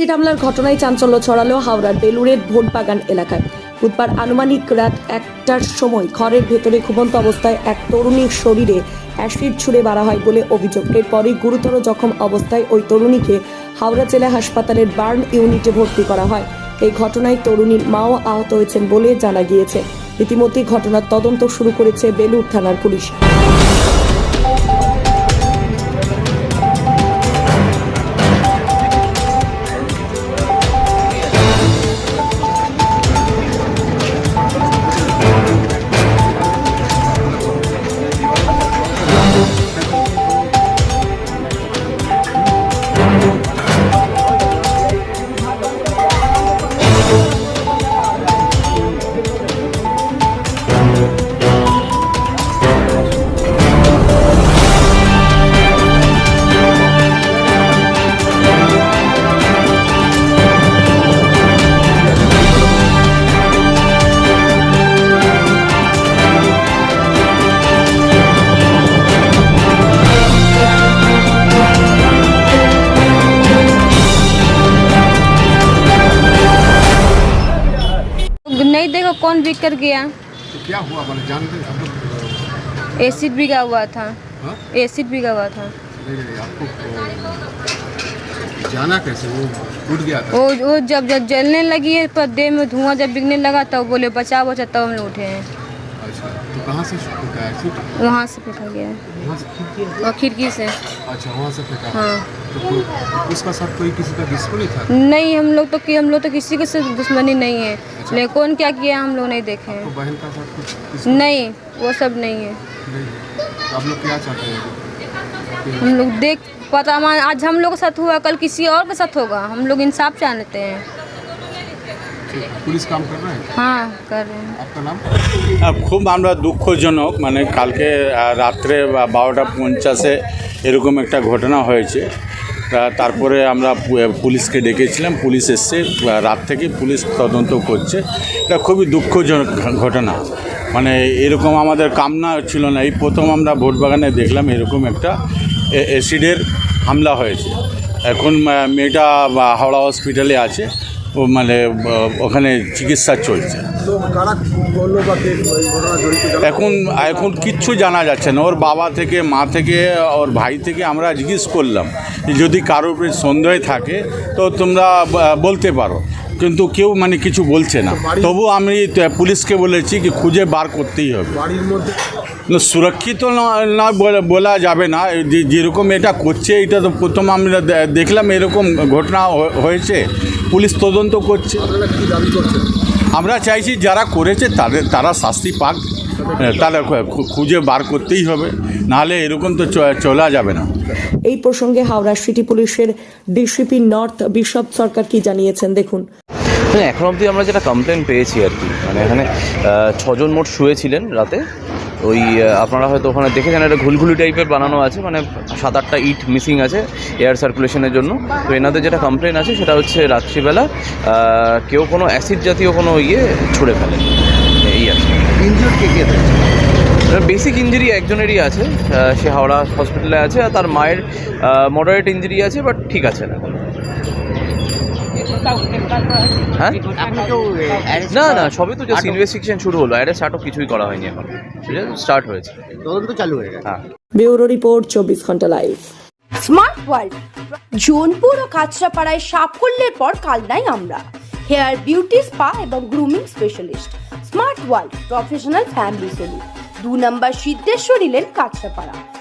Seat হামলার ঘটনায় চাঞ্চল্য ছড়ালো হাওড়ার বেলুড়ের ভোটবাগান এলাকায়। বুধবার আনুমানিক রাত একটার সময় ঘরের ভেতরে ঘুমন্ত অবস্থায় এক তরুণীর শরীরে অ্যাসিড ছুড়ে মারা হয় বলে অভিযোগ। এরপরই গুরুতর জখম অবস্থায় ওই তরুণীকে হাওড়া জেলা হাসপাতালের বার্ন ইউনিটে ভর্তি করা হয়। এই ঘটনায় তরুণীর মাও আহত হয়েছেন বলে জানা গিয়েছে। ইতিমধ্যে ঘটনার তদন্ত শুরু করেছে বেলুড় থানার পুলিশ। कौन बिक कर गया। तो क्या हुआ? मैंने जानते हैं एसिड बिगा हुआ था। हाँ? एसिड बिगा हुआ था। आपको जाना कैसे? वो उठ गया था। वो वो जब जब जलने लगी है पर्दे देह में धुआँ जब बिकने लगा तब बोले बचाव बचा तब हम उठे हैं। अच्छा तो कहाँ से फेंका है वहाँ से फेंका गया है। वहाँ से और खिड़की से। अच्छा वहाँ से फेंका। हाँ। तो उसका साथ कोई किसी का दुश्मनी था? नहीं हम लोग तो कि हम लोग तो किसी के से दुश्मनी नहीं है। लेकिन कौन क्या किया हम लोग नहीं देखे हैं। बहन का साथ कुछ नहीं वो सब नहीं है। नहीं तो आप लोग क्या चाहते हैं? हम लोग देख पता आज हम लोग के साथ हुआ कल किसी और के साथ होगा। हम लोग इंसाफ चाहते हैं। পুলিশ কাম কর হ্যাঁ খুব আমরা দুঃখজনক মানে কালকে রাত্রে বারোটা পঞ্চাশে এরকম একটা ঘটনা হয়েছে। তারপরে আমরা পুলিশকে ডেকেছিলাম পুলিশ এসছে রাত থেকে পুলিশ তদন্ত করছে। এটা খুবই দুঃখজনক ঘটনা। মানে এরকম আমাদের কামনা ছিল না। এই প্রথম আমরা ভোটবাগানে দেখলাম এরকম একটা অ্যাসিডের হামলা হয়েছে। এখন মেয়েটা হাওড়া হসপিটালে আছে। মানে ওখানে চিকিৎসা চলছে। এখন এখন কিচ্ছু জানা যাচ্ছে না। ওর বাবা থেকে, মা থেকে, ওর ভাই থেকে আমরা জিজ্ঞেস করলাম যদি কারোর সন্দেহ থাকে, তো তোমরা বলতে পারো। কিন্তু কেউ মানে কিছু বলছে না। তবু আমি পুলিশকে বলেছি কি খুঁজে বার করতেই হবে। বাড়ির মধ্যে না, সুরক্ষিত না- না বলা- বলা যাবে না। যে- যেরকম এটা করছে এটা তো প্রথম আমরা দেখলাম এরকম ঘটনা হয়েছে। পুলিশ তদন্ত করছে। আমরা চাইছি যারা করেছে তাদের তারা শাস্তি পাক। হ্যাঁ, তারা খুঁজে বার করতেই হবে। নাহলে এরকম তো চলা যাবে না। এই প্রসঙ্গে হাওড়া সিটি পুলিশের ডিসিপি নর্থ বিশপ সরকার কি জানিয়েছেন? দেখুন। হ্যাঁ এখন অবধি আমরা যেটা কমপ্লেন পেয়েছি আর কি মানে এখানে ছজন মোট শুয়েছিলেন রাতে। ওই আপনারা হয়তো ওখানে দেখেছেন একটা ঘুলঘুলি টাইপের বানানো আছে মানে সাত আটটা ইট মিসিং আছে এয়ার সার্কুলেশনের জন্য। তো এনাদের যেটা কমপ্লেন আছে সেটা হচ্ছে রাত্রিবেলা কেউ কোনো অ্যাসিড জাতীয় কোনো ইয়ে ছুঁড়ে ফেলেন এই আছে কে। কে বেসিক ইঞ্জুরি একজনেরই আছে সে হাওড়া হসপিটালে আছে আর তার মায়ের মডারেট ইঞ্জুরি আছে বাট ঠিক আছে না। হ্যাঁ? না না সবে তো জাস্ট ইনভেস্টিগেশন শুরু হলো। অ্যারেস্ট আটক কিছুই করা হয়নি এখন। সেটা স্টার্ট হয়েছে। তদন্ত চালু হয়ে গেছে। হ্যাঁ। ব্যুরো রিপোর্ট চব্বিশ ঘণ্টা লাইভ স্মার্ট ওয়ার্ল্ড জোনপুর ও কাঁচরাপাড়ায় সাফল্যের পর কালনাই আমরা। হেয়ার বিউটি স্পা এবং grooming specialist Smart World professional family salon দু নম্বর সিদ্ধেশ্বরী লেন কাঁচরাপাড়া